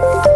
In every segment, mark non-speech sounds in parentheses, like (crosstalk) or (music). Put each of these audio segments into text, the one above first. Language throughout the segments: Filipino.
Thank you.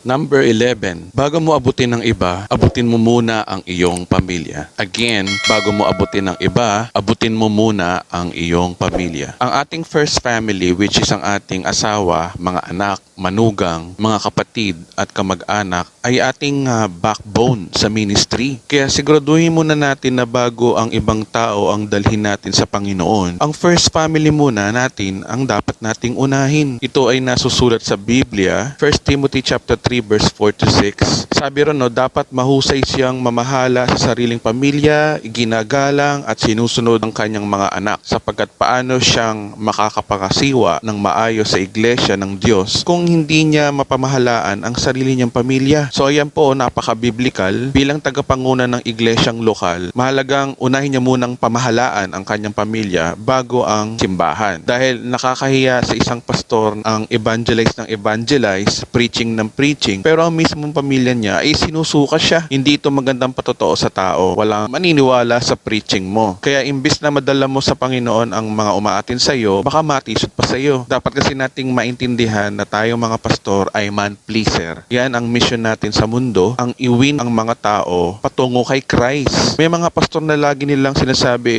Number 11, bago mo abutin ng iba, abutin mo muna ang iyong pamilya. Again, bago mo abutin ng iba, abutin mo muna ang iyong pamilya. Ang ating first family, which is ang ating asawa, mga anak, manugang, mga kapatid at kamag-anak, ay ating ah, backbone sa ministry. Kaya siguraduhin muna natin na bago ang ibang tao ang dalhin natin sa Panginoon, ang first family muna natin ang dapat nating unahin. Ito ay nasusulat sa Biblia, 1 Timothy chapter 3 verse 4 to 6. Sabi ron, no, dapat mahusay siyang mamahala sa sariling pamilya, ginagalang at sinusunod ang kanyang mga anak sapagkat paano siyang makakapangasiwa ng maayos sa iglesia ng Diyos kung hindi niya mapamahalaan ang sarili niyang pamilya. So ayan po, napaka-biblical. Bilang tagapanguna ng iglesyang lokal, mahalagang unahin niya munang pamahalaan ang kanyang pamilya bago ang simbahan. Dahil nakakahiya sa isang pastor ang evangelize ng evangelize, preaching ng preaching, pero ang mismong pamilya niya ay sinusuka siya. Hindi ito magandang patotoo sa tao. Walang maniniwala sa preaching mo. Kaya imbis na madala mo sa Panginoon ang mga umaatin sa iyo, baka matisod pa sa iyo. Dapat kasi nating maintindihan na tayo mga pastor ay man pleaser. Yan ang mission natin sa mundo, ang iwin ang mga tao patungo kay Christ. May mga pastor na lagi nilang sinasabi,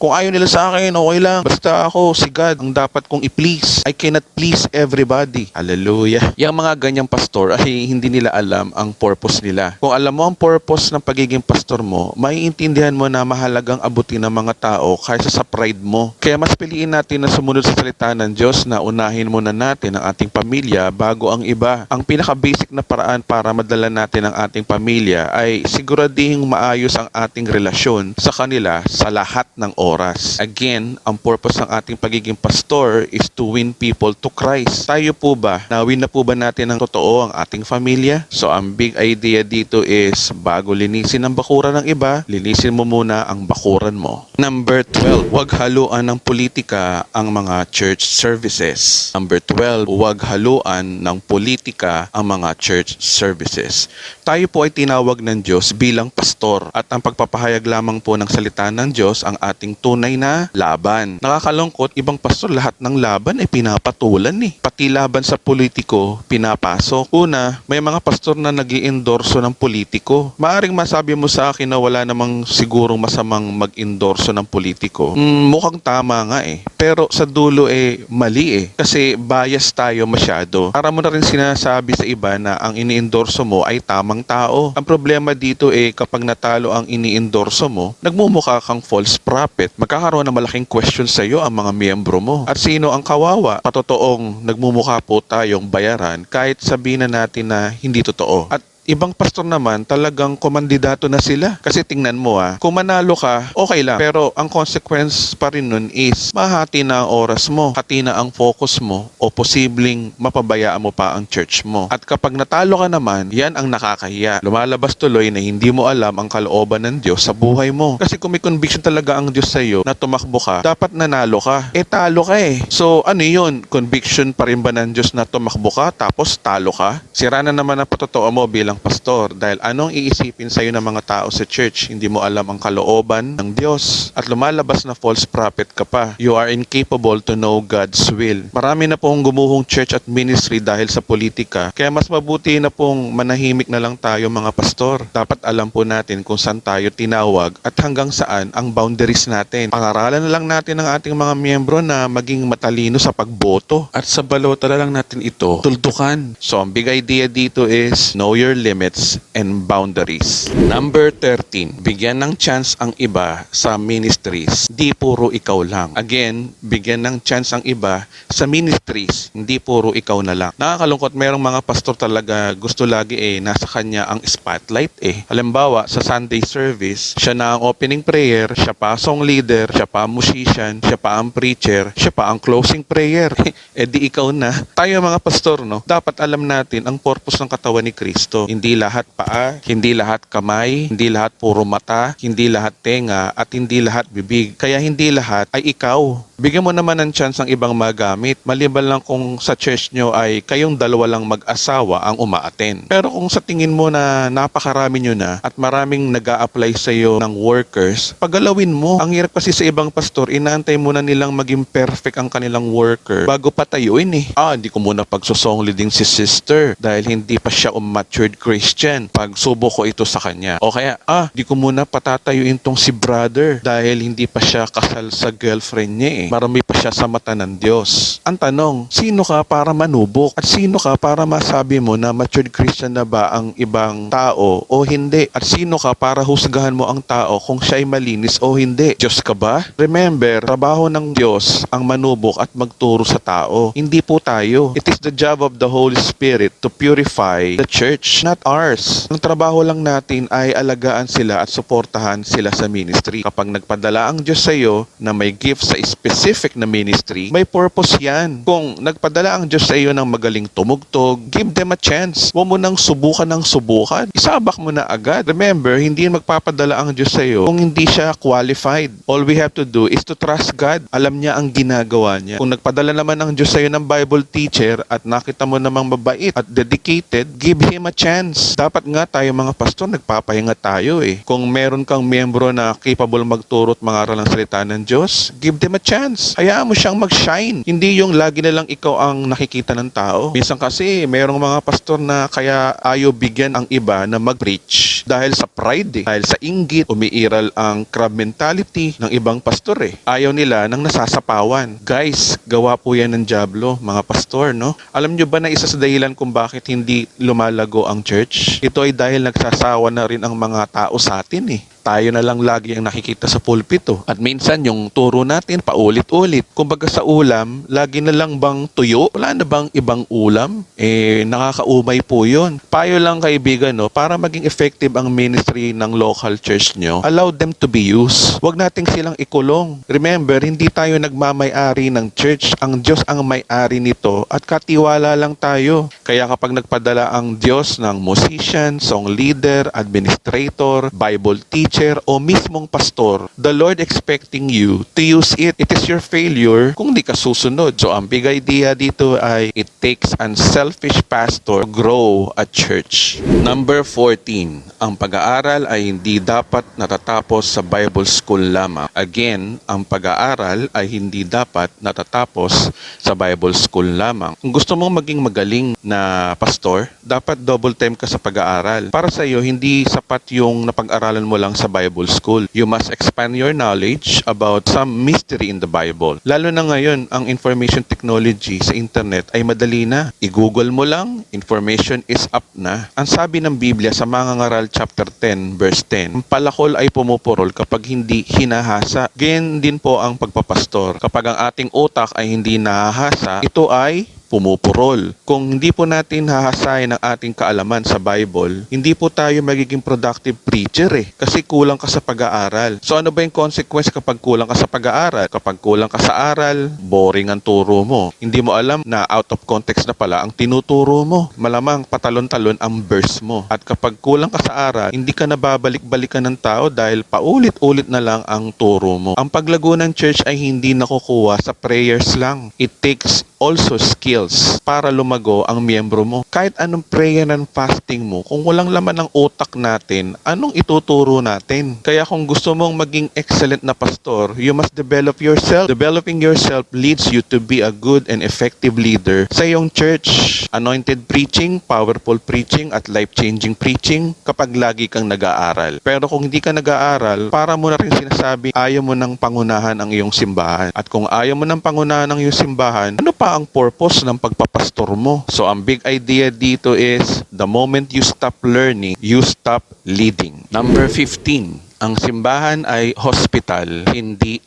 kung ayaw nila sa akin, okay lang. Basta ako, si God, ang dapat kong i-please. I cannot please everybody. Hallelujah. Yung mga ganyang pastor ay hindi nila alam ang purpose nila. Kung alam mo ang purpose ng pagiging pastor mo, maiintindihan mo na mahalagang abutin ng mga tao kaysa sa pride mo. Kaya mas piliin natin na sumunod sa salita ng Diyos na unahin muna natin ang ating pamilya bago ang iba. Ang pinaka-basic na paraan para madala natin ang ating pamilya ay siguradihing maayos ang ating relasyon sa kanila sa lahat ng oras. Again, ang purpose ng ating pagiging pastor is to win people to Christ. Tayo po ba, nawin na po ba natin ng totoo ang ating pamilya? So ang big idea dito is bago linisin ang bakuran ng iba, linisin mo muna ang bakuran mo. Number 12, huwag haluan ng politika ang mga church services. Number 12, huwag haluan ng politika ang mga church services. Tayo po ay tinawag ng Diyos bilang pastor at ang pagpapahayag lamang po ng salita ng Diyos ang ating tunay na laban. Nakakalungkot, ibang pastor lahat ng laban ay pinapatulan eh. Pati laban sa politiko, pinapasok. Una, may mga pastor na nag endorso ng politiko. Maaring masabi mo sa akin na wala namang sigurong masamang mag-endorso ng politiko. Mm, mukhang tama nga eh. Pero sa dulo eh, mali eh. Kasi bias tayo masyado. Para mo na rin sinasabi sa iba na ang ini-endorso mo ay tamang tao. Ang problema dito eh, kapag natalo ang ini-endorso mo, nagmumukha kang false prophet. Magkakaroon ng malaking question sa iyo ang mga miyembro mo. At sino ang kawawa? Patotoong nagmumukha po tayong bayaran kahit sabihin na natin na hindi totoo. At Ibang pastor naman, talagang komandidato na sila. Kasi tingnan mo ah, kung manalo ka, okay lang. Pero ang consequence pa rin nun is, mahati na ang oras mo, hati na ang focus mo, o posibleng mapabayaan mo pa ang church mo. At kapag natalo ka naman, yan ang nakakahiya. Lumalabas tuloy na hindi mo alam ang kalooban ng Diyos sa buhay mo. Kasi kung may conviction talaga ang Diyos sa iyo na tumakbo ka, dapat nanalo ka. Eh talo ka eh. So ano yun? Conviction pa rin ba ng Diyos na tumakbo ka tapos talo ka? Sira na naman ang patotoo mo bilang pastor dahil anong iisipin sa iyo ng mga tao sa church? Hindi mo alam ang kalooban ng Diyos at lumalabas na false prophet ka pa. You are incapable to know God's will. Marami na pong gumuhong church at ministry dahil sa politika. Kaya mas mabuti na pong manahimik na lang tayo mga pastor. Dapat alam po natin kung saan tayo tinawag at hanggang saan ang boundaries natin. Pangaralan na lang natin ang ating mga miyembro na maging matalino sa pagboto. At sa balota na lang natin ito, tuldukan. So ang big idea dito is know your limits and boundaries. Number 13, bigyan ng chance ang iba sa ministries. Di puro ikaw lang. Again, bigyan ng chance ang iba sa ministries. Hindi puro ikaw na lang. Nakakalungkot, merong mga pastor talaga gusto lagi eh, nasa kanya ang spotlight eh. Halimbawa, sa Sunday service, siya na ang opening prayer, siya pa song leader, siya pa musician, siya pa ang preacher, siya pa ang closing prayer. (laughs) eh di ikaw na. Tayo mga pastor, no, dapat alam natin ang purpose ng katawan ni Kristo. Hindi lahat paa, hindi lahat kamay, hindi lahat puro mata, hindi lahat tenga, at hindi lahat bibig. Kaya hindi lahat ay ikaw. Bigyan mo naman ng chance ang ibang magamit. Maliban lang kung sa church nyo ay kayong dalawa lang mag-asawa ang umaaten. Pero kung sa tingin mo na napakarami nyo na at maraming nag apply sa iyo ng workers, pagalawin mo. Ang hirap kasi sa ibang pastor, inaantay muna nilang maging perfect ang kanilang worker bago patayuin eh. Ah, hindi ko muna pagsusong leading si sister dahil hindi pa siya um Christian. Pagsubo ko ito sa kanya. O kaya, ah, hindi ko muna patatayuin tong si brother dahil hindi pa siya kasal sa girlfriend niya eh. Marami pa siya sa mata ng Diyos. Ang tanong, sino ka para manubok? At sino ka para masabi mo na matured Christian na ba ang ibang tao o hindi? At sino ka para husgahan mo ang tao kung siya ay malinis o hindi? Diyos ka ba? Remember, trabaho ng Diyos ang manubok at magturo sa tao. Hindi po tayo. It is the job of the Holy Spirit to purify the church, not ours. Ang trabaho lang natin ay alagaan sila at suportahan sila sa ministry. Kapag nagpadala ang Diyos sa iyo na may gift sa specific na ministry, may purpose yan. Kung nagpadala ang Diyos sa iyo ng magaling tumugtog, give them a chance. Huwag mo nang subukan ng subukan. Isabak mo na agad. Remember, hindi magpapadala ang Diyos sa iyo kung hindi siya qualified. All we have to do is to trust God. Alam niya ang ginagawa niya. Kung nagpadala naman ang Diyos sa iyo ng Bible teacher at nakita mo namang mabait at dedicated, give him a chance. Dapat nga tayo mga pastor, nagpapahinga tayo eh. Kung meron kang miyembro na capable magturo at mangaral ng salita ng Diyos, give them a chance. Hayaan mo siyang mag-shine. Hindi yung lagi na lang ikaw ang nakikita ng tao. Minsan kasi, merong mga pastor na kaya ayaw bigyan ang iba na mag-preach dahil sa pride eh. Dahil sa inggit, umiiral ang crab mentality ng ibang pastor eh. Ayaw nila ng nasasapawan. Guys, gawa po yan ng Diablo, mga pastor, no? Alam nyo ba na isa sa dahilan kung bakit hindi lumalago ang church? Ito ay dahil nagsasawa na rin ang mga tao sa atin eh tayo na lang lagi ang nakikita sa pulpito. At minsan yung turo natin paulit-ulit. Kumbaga sa ulam, lagi na lang bang tuyo? Wala na bang ibang ulam? Eh, nakakaumay po yun. Payo lang kaibigan, no, para maging effective ang ministry ng local church nyo, allow them to be used. Huwag nating silang ikulong. Remember, hindi tayo nagmamay-ari ng church. Ang Diyos ang may-ari nito at katiwala lang tayo. Kaya kapag nagpadala ang Diyos ng musician, song leader, administrator, Bible teacher, o mismong pastor, the Lord expecting you to use it. It is your failure kung di ka susunod. So, ang big idea dito ay it takes unselfish pastor to grow a church. Number 14, ang pag-aaral ay hindi dapat natatapos sa Bible school lamang. Again, ang pag-aaral ay hindi dapat natatapos sa Bible school lamang. Kung gusto mong maging magaling na pastor, dapat double time ka sa pag-aaral. Para sa iyo, hindi sapat yung napag-aralan mo lang sa Bible school. You must expand your knowledge about some mystery in the Bible. Lalo na ngayon, ang information technology sa internet ay madali na. I-google mo lang, information is up na. Ang sabi ng Biblia sa mga ngaral chapter 10 verse 10, ang palakol ay pumupurol kapag hindi hinahasa. Ganyan din po ang pagpapastor. Kapag ang ating utak ay hindi nahahasa, ito ay pumupurol. Kung hindi po natin hahasayin ang ating kaalaman sa Bible, hindi po tayo magiging productive preacher eh. Kasi kulang ka sa pag-aaral. So ano ba yung consequence kapag kulang ka sa pag-aaral? Kapag kulang ka sa aral, boring ang turo mo. Hindi mo alam na out of context na pala ang tinuturo mo. Malamang patalon-talon ang verse mo. At kapag kulang ka sa aral, hindi ka nababalik-balikan ng tao dahil paulit-ulit na lang ang turo mo. Ang paglago ng church ay hindi nakukuha sa prayers lang. It takes also skills para lumago ang miyembro mo. Kahit anong prayer and fasting mo, kung walang laman ng utak natin, anong ituturo natin? Kaya kung gusto mong maging excellent na pastor, you must develop yourself. Developing yourself leads you to be a good and effective leader sa iyong church. Anointed preaching, powerful preaching, at life-changing preaching kapag lagi kang nag-aaral. Pero kung hindi ka nag-aaral, para mo na rin sinasabi, ayaw mo ng pangunahan ang iyong simbahan. At kung ayaw mo ng pangunahan ang iyong simbahan, ano pa ang purpose ng pagpapastor mo? So ang big idea dito is the moment you stop learning, you stop leading. Number 15, ang simbahan ay hospital, hindi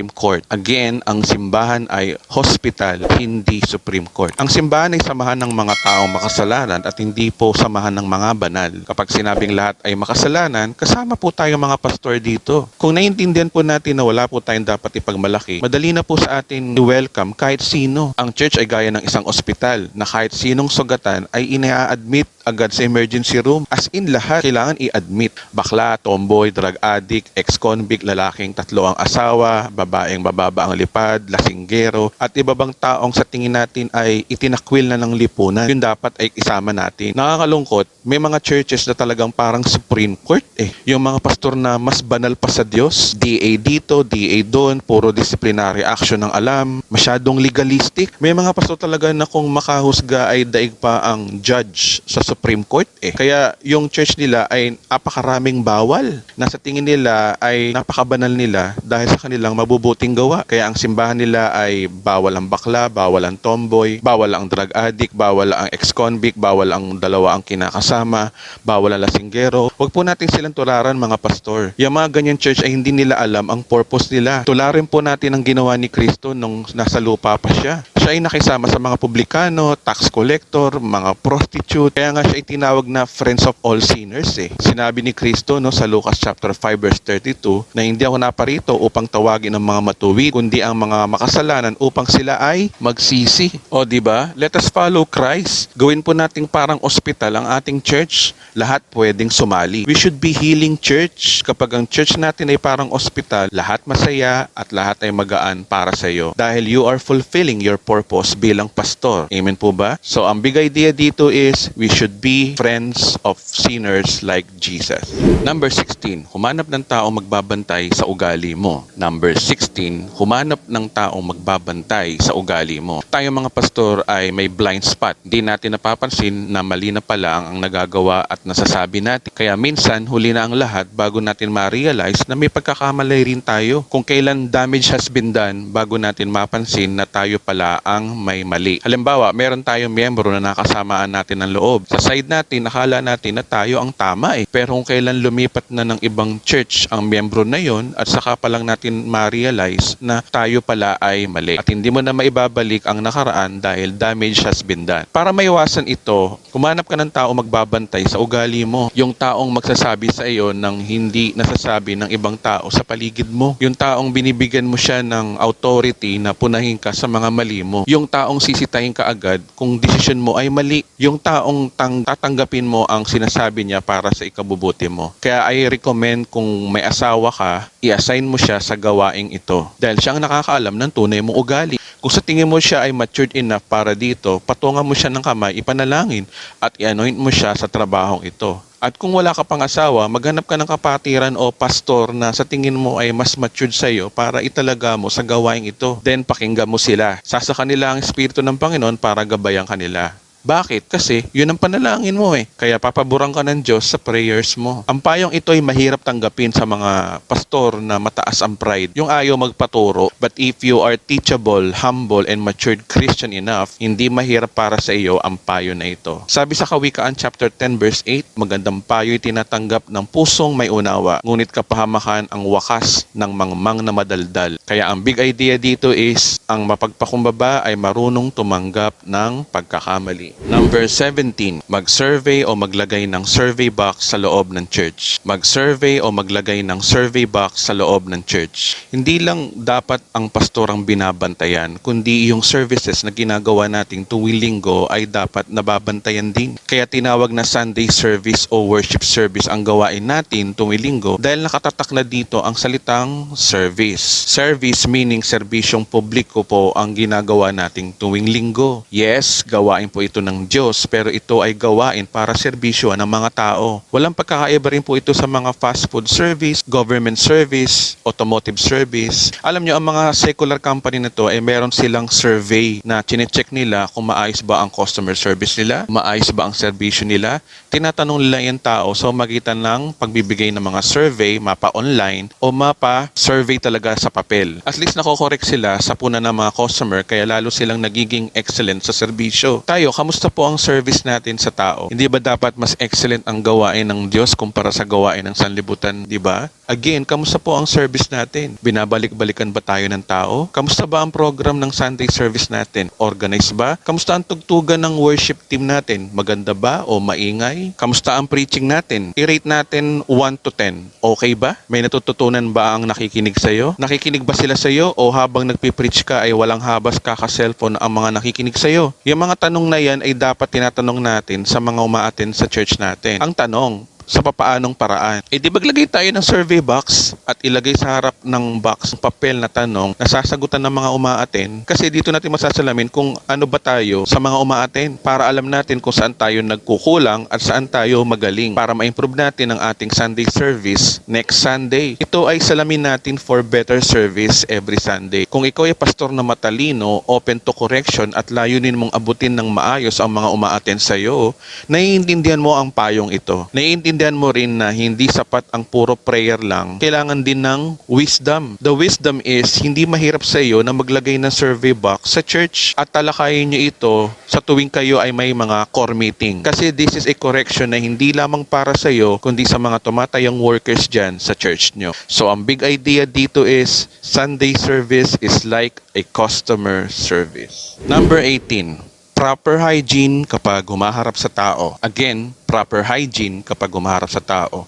Supreme Court. Again, ang simbahan ay hospital, hindi Supreme Court. Ang simbahan ay samahan ng mga taong makasalanan at hindi po samahan ng mga banal. Kapag sinabing lahat ay makasalanan, kasama po tayo mga pastor dito. Kung naiintindihan po natin na wala po tayong dapat ipagmalaki, madali na po sa atin welcome kahit sino. Ang church ay gaya ng isang ospital na kahit sinong sugatan ay ina-admit agad sa emergency room. As in lahat, kailangan i-admit. Bakla, tomboy, drug addict, ex-convict, lalaking tatlo ang asawa, babaeng bababa ang lipad, lasinggero, at iba bang taong sa tingin natin ay itinakwil na ng lipunan. Yun dapat ay isama natin. Nakakalungkot, may mga churches na talagang parang Supreme Court eh. Yung mga pastor na mas banal pa sa Diyos, DA dito, DA doon, puro disciplinary action ang alam, masyadong legalistic. May mga pastor talaga na kung makahusga ay daig pa ang judge sa Supreme Court eh. Kaya yung church nila ay napakaraming bawal na sa tingin nila ay napakabanal nila dahil sa kanilang mabubuting gawa. Kaya ang simbahan nila ay bawal ang bakla, bawal ang tomboy, bawal ang drug addict, bawal ang ex-convict, bawal ang dalawa ang kinakasama, bawal ang lasinggero. Huwag po natin silang tularan mga pastor. Yung mga ganyan church ay hindi nila alam ang purpose nila. Tularin po natin ang ginawa ni Kristo nung nasa lupa pa siya. Siya ay nakisama sa mga publikano, tax collector, mga prostitute. Kaya nga siya ay tinawag na friends of all sinners eh. Sinabi ni Kristo no, sa Lucas chapter 5 verse 32 na hindi ako naparito upang tawagin ang mga matuwid, kundi ang mga makasalanan upang sila ay magsisi. O di ba? Let us follow Christ. Gawin po nating parang ospital ang ating church. Lahat pwedeng sumali. We should be healing church. Kapag ang church natin ay parang ospital, lahat masaya at lahat ay magaan para sa iyo. Dahil you are fulfilling your purpose bilang pastor. Amen po ba? So ang big idea dito is we should be friends of sinners like Jesus. Number 16, humanap ng taong magbabantay sa ugali mo. Number 16, humanap ng taong magbabantay sa ugali mo. Tayo mga pastor ay may blind spot. Hindi natin napapansin na mali na pala ang nagagawa at nasasabi natin. Kaya minsan, huli na ang lahat bago natin ma-realize na may pagkakamali rin tayo. Kung kailan damage has been done, bago natin mapansin na tayo pala ang may mali. Halimbawa, meron tayong miyembro na nakasamaan natin ng loob. Sa side natin, nakala natin na tayo ang tama eh. Pero kung kailan lumipat na ng ibang church ang miyembro na yon at saka pa lang natin ma-realize na tayo pala ay mali. At hindi mo na maibabalik ang nakaraan dahil damage has been done. Para maiwasan ito, kumanap ka ng tao magbabantay sa ugali mo. Yung taong magsasabi sa iyo ng hindi nasasabi ng ibang tao sa paligid mo. Yung taong binibigyan mo siya ng authority na punahin ka sa mga mali mo. Yung taong sisitahin ka agad kung desisyon mo ay mali. Yung taong tang tatanggapin mo ang sinasabi niya para sa ikabubuti mo. Kaya I recommend kung may asawa ka, i-assign mo siya sa gawaing ito. Dahil siya ang nakakaalam ng tunay mong ugali. Kung sa tingin mo siya ay matured enough para dito, patungan mo siya ng kamay, ipanalangin at i-anoint mo siya sa trabahong ito. At kung wala ka pang asawa, maghanap ka ng kapatiran o pastor na sa tingin mo ay mas matured sa iyo para italaga mo sa gawaing ito. Then pakinggan mo sila. Sasa kanila ang Espiritu ng Panginoon para gabayan kanila. Bakit? Kasi yun ang panalangin mo eh. Kaya papaburan ka ng Diyos sa prayers mo. Ang payong ito ay mahirap tanggapin sa mga pastor na mataas ang pride. Yung ayaw magpaturo. But if you are teachable, humble, and matured Christian enough, hindi mahirap para sa iyo ang payo na ito. Sabi sa Kawikaan chapter 10 verse 8, magandang payo ay tinatanggap ng pusong may unawa, ngunit kapahamakan ang wakas ng mangmang na madaldal. Kaya ang big idea dito is, ang mapagpakumbaba ay marunong tumanggap ng pagkakamali. Number 17, mag-survey o maglagay ng survey box sa loob ng church. Mag-survey o maglagay ng survey box sa loob ng church. Hindi lang dapat ang pastor ang binabantayan, kundi yung services na ginagawa nating tuwing linggo ay dapat nababantayan din. Kaya tinawag na Sunday service o worship service ang gawain natin tuwing linggo dahil nakatatak na dito ang salitang service. Service meaning serbisyong publiko po ang ginagawa nating tuwing linggo. Yes, gawain po ito ng Diyos pero ito ay gawain para serbisyo ng mga tao. Walang pagkakaiba rin po ito sa mga fast food service, government service, automotive service. Alam nyo, ang mga secular company na to ay meron silang survey na chinecheck nila kung maayos ba ang customer service nila, maayos ba ang serbisyo nila. Tinatanong nila yung tao sa magitan ng pagbibigay ng mga survey, mapa online o mapa survey talaga sa papel. At least nakokorek sila sa puna ng mga customer kaya lalo silang nagiging excellent sa serbisyo. Tayo, kamusta po ang service natin sa tao? Hindi ba dapat mas excellent ang gawain ng Diyos kumpara sa gawain ng sanlibutan, di ba? Again, kamusta po ang service natin? Binabalik-balikan ba tayo ng tao? Kamusta ba ang program ng Sunday service natin? Organized ba? Kamusta ang tugtugan ng worship team natin? Maganda ba o maingay? Kamusta ang preaching natin? I-rate natin 1 to 10. Okay ba? May natututunan ba ang nakikinig sa'yo? Nakikinig ba sila sa'yo o habang nagpipreach ka ay walang habas kaka-cellphone ang mga nakikinig sa'yo? Yung mga tanong na yan ay dapat tinatanong natin sa mga umaaten sa church natin. Ang tanong, sa papaanong paraan. Eh di maglagay tayo ng survey box at ilagay sa harap ng box ng papel na tanong na sasagutan ng mga umaaten kasi dito natin masasalamin kung ano ba tayo sa mga umaaten para alam natin kung saan tayo nagkukulang at saan tayo magaling para ma-improve natin ang ating Sunday service next Sunday. Ito ay salamin natin for better service every Sunday. Kung ikaw ay pastor na matalino, open to correction at layunin mong abutin ng maayos ang mga umaaten sa iyo, naiintindihan mo ang payong ito. Naiintindihan mo rin na hindi sapat ang puro prayer lang. Kailangan din ng wisdom. The wisdom is hindi mahirap sa iyo na maglagay ng survey box sa church at talakayin nyo ito sa tuwing kayo ay may mga core meeting. Kasi this is a correction na hindi lamang para sa iyo kundi sa mga tumatayang workers dyan sa church nyo. So ang big idea dito is Sunday service is like a customer service. Number 18 proper hygiene kapag humaharap sa tao. Again, proper hygiene kapag humaharap sa tao.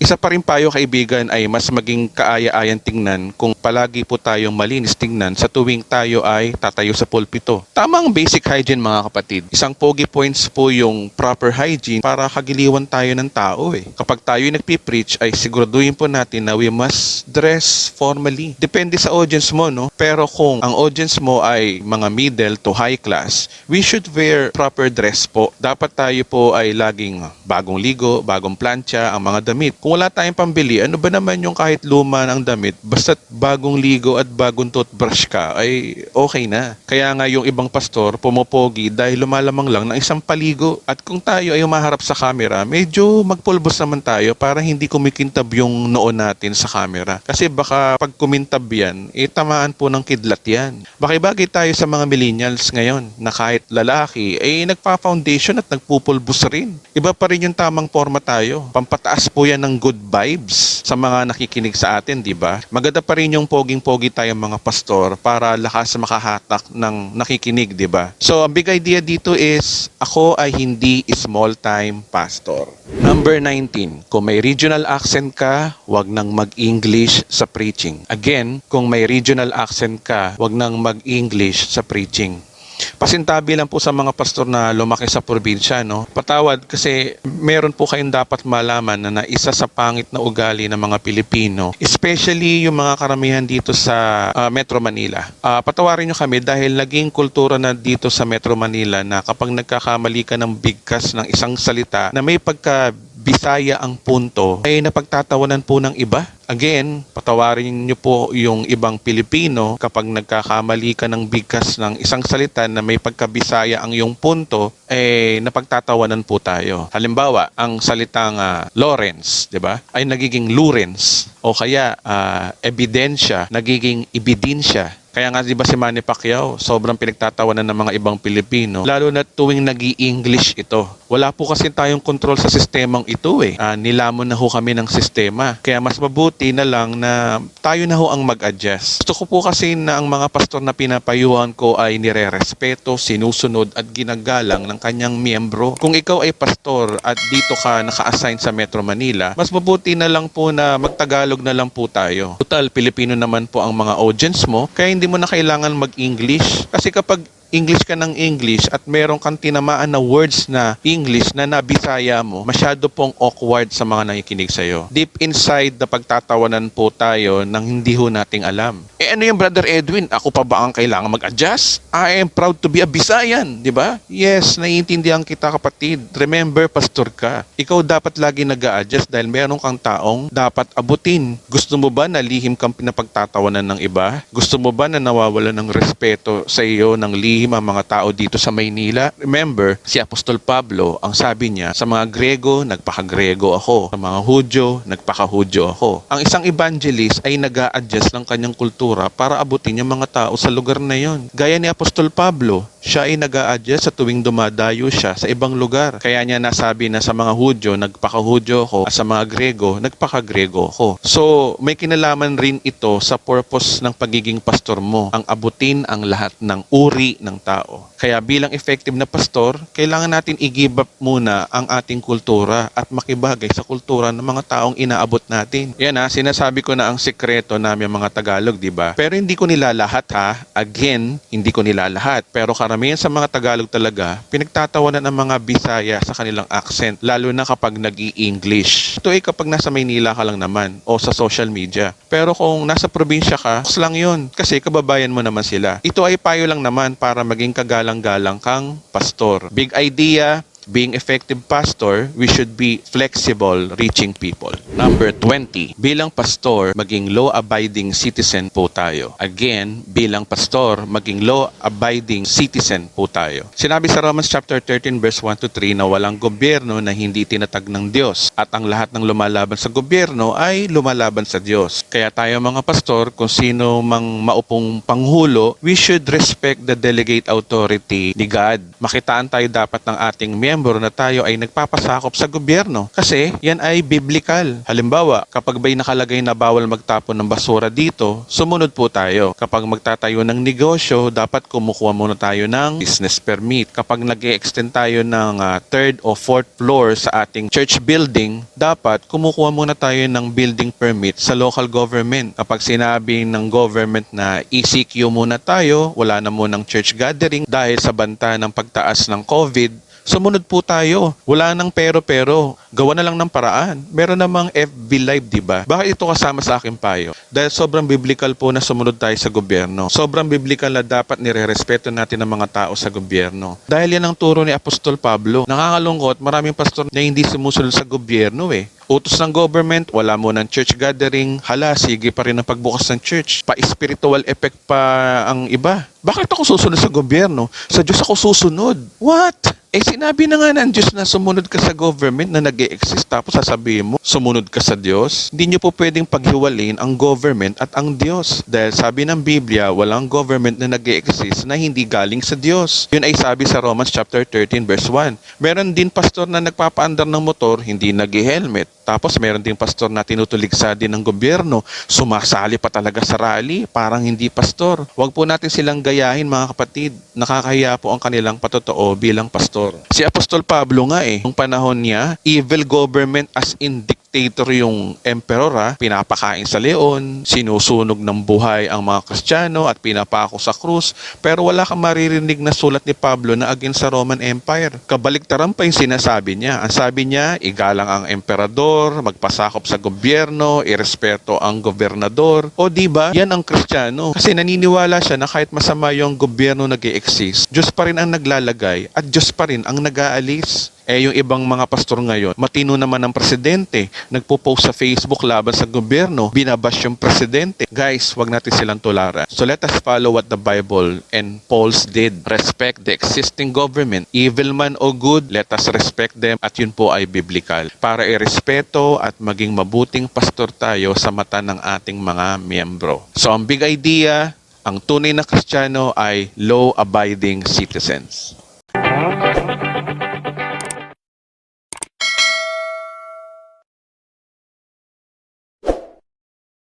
Isa pa rin payo kaibigan ay mas maging kaaya-ayan tingnan kung palagi po tayong malinis tingnan sa tuwing tayo ay tatayo sa pulpito. Tama ang basic hygiene mga kapatid. Isang pogi points po yung proper hygiene para kagiliwan tayo ng tao eh. Kapag tayo ay nagpipreach ay siguraduhin po natin na we must dress formally. Depende sa audience mo no. Pero kung ang audience mo ay mga middle to high class, we should wear proper dress po. Dapat tayo po ay laging bagong ligo, bagong plancha, ang mga damit. Kung wala tayong pambili, ano ba naman yung kahit luma ng damit, basta't bagong ligo at bagong toothbrush ka, ay okay na. Kaya nga yung ibang pastor, pumopogi dahil lumalamang lang ng isang paligo. At kung tayo ay umaharap sa camera, medyo magpulbos naman tayo para hindi kumikintab yung noon natin sa camera. Kasi baka pag kumintab yan, eh tamaan po ng kidlat yan. Bakibagay tayo sa mga millennials ngayon na kahit lalaki, ay nagpa-foundation at nagpupulbos rin. Iba pa rin yung tamang forma tayo. Pampataas po yan ng good vibes sa mga nakikinig sa atin, di ba? Maganda pa rin yung poging-pogi tayong mga pastor para lakas makahatak ng nakikinig, di ba? So, ang big idea dito is, ako ay hindi small-time pastor. Number 19, kung may regional accent ka, wag nang mag-English sa preaching. Again, kung may regional accent ka, wag nang mag-English sa preaching. Pasintabi lang po sa mga pastor na lumaki sa probinsya, no? Patawad kasi meron po kayong dapat malaman na, na isa sa pangit na ugali ng mga Pilipino, especially yung mga karamihan dito sa ah, Metro Manila. Ah, patawarin nyo kami dahil naging kultura na dito sa Metro Manila na kapag nagkakamali ka ng bigkas ng isang salita na may pagka Bisaya ang punto ay napagtatawanan po ng iba. Again, patawarin niyo po yung ibang Pilipino kapag nagkakamali ka ng bigkas ng isang salita na may pagkabisaya ang iyong punto, eh napagtatawanan po tayo. Halimbawa, ang salitang ah, Lawrence, 'di ba? Ay nagiging Lawrence o kaya ah, ebidensya nagiging ebidensya. Kaya nga di ba si Manny Pacquiao, sobrang pinagtatawanan ng mga ibang Pilipino. Lalo na tuwing nag english ito. Wala po kasi tayong control sa sistemang ito eh. Ah, nilamon na ho kami ng sistema. Kaya mas mabuti na lang na tayo na ho ang mag-adjust. Gusto ko po kasi na ang mga pastor na pinapayuhan ko ay nire-respeto, sinusunod at ginagalang ng kanyang miyembro. Kung ikaw ay pastor at dito ka naka-assign sa Metro Manila, mas mabuti na lang po na magtagalog na lang po tayo. Total, Pilipino naman po ang mga audience mo, kaya hindi mo na kailangan mag-English. Kasi kapag English ka ng English at meron kang tinamaan na words na English na nabisaya mo, masyado pong awkward sa mga nakikinig sa'yo. Deep inside na pagtatawanan po tayo ng hindi ho nating alam. Eh ano yung Brother Edwin? Ako pa ba ang kailangan mag-adjust? I am proud to be a Bisayan, di ba? Yes, naiintindihan kita kapatid. Remember, pastor ka. Ikaw dapat lagi nag adjust dahil meron kang taong dapat abutin. Gusto mo ba na lihim kang pinapagtatawanan ng iba? Gusto mo ba na nawawala ng respeto sa iyo ng lihim ang mga tao dito sa Maynila? Remember, si Apostol Pablo, ang sabi niya, sa mga Grego, nagpaka-Grego ako. Sa mga Hudyo, nagpaka-Hudyo ako. Ang isang evangelist ay nag adjust ng kanyang kultura para abutin yung mga tao sa lugar na yon. Gaya ni Apostol Pablo, siya ay nag adjust sa tuwing dumadayo siya sa ibang lugar. Kaya niya nasabi na sa mga Hudyo, nagpaka-Hudyo ako, at sa mga Grego, nagpaka-Grego ako. So, may kinalaman rin ito sa purpose ng pagiging pastor mo, ang abutin ang lahat ng uri ng ng tao. Kaya bilang effective na pastor, kailangan natin i-give up muna ang ating kultura at makibagay sa kultura ng mga taong inaabot natin. Yan ha, sinasabi ko na ang sikreto namin mga Tagalog, di ba? Pero hindi ko nila lahat ha. Again, hindi ko nila lahat. Pero karamihan sa mga Tagalog talaga, pinagtatawanan ng mga Bisaya sa kanilang accent, lalo na kapag nag english Ito ay kapag nasa Maynila ka lang naman o sa social media. Pero kung nasa probinsya ka, lang yun. Kasi kababayan mo naman sila. Ito ay payo lang naman para maging kagalang-galang kang pastor. Big idea, being effective pastor, we should be flexible reaching people. Number 20, bilang pastor, maging law-abiding citizen po tayo. Again, bilang pastor, maging law-abiding citizen po tayo. Sinabi sa Romans chapter 13 verse 1 to 3 na walang gobyerno na hindi tinatag ng Diyos at ang lahat ng lumalaban sa gobyerno ay lumalaban sa Diyos. Kaya tayo mga pastor, kung sino mang maupong panghulo, we should respect the delegate authority ni God. Makitaan tayo dapat ng ating miyembro na tayo ay nagpapasakop sa gobyerno kasi yan ay biblical. Halimbawa, kapag ba'y nakalagay na bawal magtapon ng basura dito, sumunod po tayo. Kapag magtatayo ng negosyo, dapat kumukuha muna tayo ng business permit. Kapag nag extend tayo ng ah, third o fourth floor sa ating church building, dapat kumukuha muna tayo ng building permit sa local government. Kapag sinabi ng government na ECQ muna tayo, wala na munang church gathering dahil sa banta ng pagtaas ng COVID, Sumunod po tayo. Wala nang pero-pero. Gawa na lang ng paraan. Meron namang FB Live, di ba? Bakit ito kasama sa akin payo? Dahil sobrang biblical po na sumunod tayo sa gobyerno. Sobrang biblical na dapat nire-respeto natin ang mga tao sa gobyerno. Dahil yan ang turo ni Apostol Pablo. Nakakalungkot, maraming pastor na hindi sumusunod sa gobyerno eh. Utos ng government, wala mo ng church gathering, hala, sige pa rin ang pagbukas ng church. Pa-spiritual effect pa ang iba. Bakit ako susunod sa gobyerno? Sa Diyos ako susunod. What? Eh sinabi na nga ng Diyos na sumunod ka sa government na nag exist tapos sasabihin mo, sumunod ka sa Diyos. Hindi niyo po pwedeng paghiwalin ang government at ang Diyos. Dahil sabi ng Biblia, walang government na nag exist na hindi galing sa Diyos. Yun ay sabi sa Romans chapter 13 verse 1. Meron din pastor na nagpapaandar ng motor, hindi nag-helmet. Tapos meron ding pastor na tinutuligsa din ng gobyerno. Sumasali pa talaga sa rally, parang hindi pastor. Huwag po natin silang gayahin mga kapatid. Nakakahiya po ang kanilang patotoo bilang pastor. Si Apostol Pablo nga eh, nung panahon niya, evil government as in dictator yung emperor ha, pinapakain sa leon, sinusunog ng buhay ang mga Kristiyano at pinapako sa krus, pero wala kang maririnig na sulat ni Pablo na against sa Roman Empire. Kabaliktaran pa yung sinasabi niya. Ang sabi niya, igalang ang emperador, magpasakop sa gobyerno, irespeto ang gobernador. O di ba? Yan ang Kristiyano. Kasi naniniwala siya na kahit masama yung gobyerno nag exist Diyos pa rin ang naglalagay at Diyos pa rin ang nag-aalis. Eh yung ibang mga pastor ngayon, matino naman ang presidente, nagpo-post sa Facebook laban sa gobyerno, binabash yung presidente. Guys, wag natin silang tularan. So let us follow what the Bible and Paul's did. Respect the existing government. Evil man o good, let us respect them at yun po ay biblical. Para irespeto at maging mabuting pastor tayo sa mata ng ating mga miyembro. So ang big idea, ang tunay na Kristiyano ay law-abiding citizens.